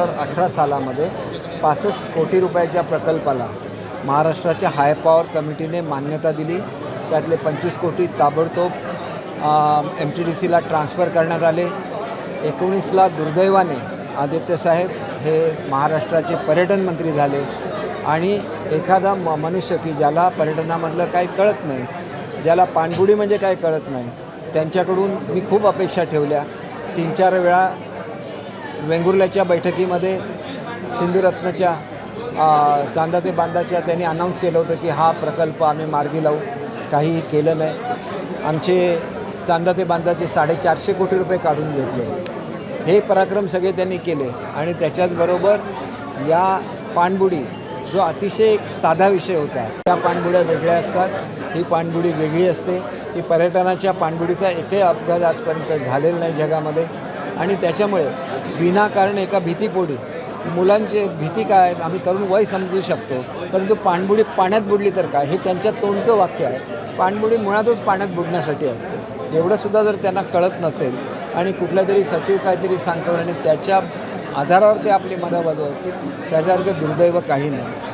हजार अठरा सालामध्ये पासष्ट कोटी रुपयाच्या प्रकल्पाला महाराष्ट्राच्या हाय पॉवर कमिटीने मान्यता दिली. त्यातले पंचवीस कोटी ताबडतोब एम टी डी सीला ट्रान्स्फर करण्यात आले. एकोणीसला दुर्दैवाने आदित्यसाहेब हे महाराष्ट्राचे पर्यटन मंत्री झाले. आणि एखादा म मनुष्य की ज्याला पर्यटनामधलं काही कळत नाही ज्याला पाणबुडी म्हणजे काय कळत नाही त्यांच्याकडून मी खूप अपेक्षा ठेवल्या. तीन चार वेळा वेंगुर्ल्याच्या बैठकीमध्ये सिंधुरत्नच्या चांदा ते बांदाच्या त्यांनी अनाऊन्स केलं होतं की हा प्रकल्प आम्ही मार्गी लावू. काही केलं नाही. आमचे चांदा ते बांधाचे साडेचारशे कोटी रुपये काढून घेतले. हे पराक्रम सगळे त्यांनी केले. आणि त्याच्याचबरोबर या पाणबुडी जो अतिशय एक साधा विषय होता त्या पाणबुड्या वेगळ्या असतात. ही पाणबुडी वेगळी असते. ही पर्यटनाच्या पाणबुडीचा एकही अपघात आजपर्यंत झालेला नाही जगामध्ये. आणि त्याच्यामुळे विनाकारण एका भीतीपोटी. मुलांची भीती काय आम्ही तरुण वय समजू शकतो. परंतु पाणबुडी पाण्यात बुडली तर काय? हे त्यांच्या तोंडचं वाक्य आहे. पाणबुडी मुळातच पाण्यात बुडण्यासाठी असते. एवढंसुद्धा जर त्यांना कळत नसेल आणि कुठला तरी सचिव काहीतरी सांगतो आणि त्याच्या आधारावर ते आपली मनं असतील त्याच्यासारखं दुर्दैव काही नाही.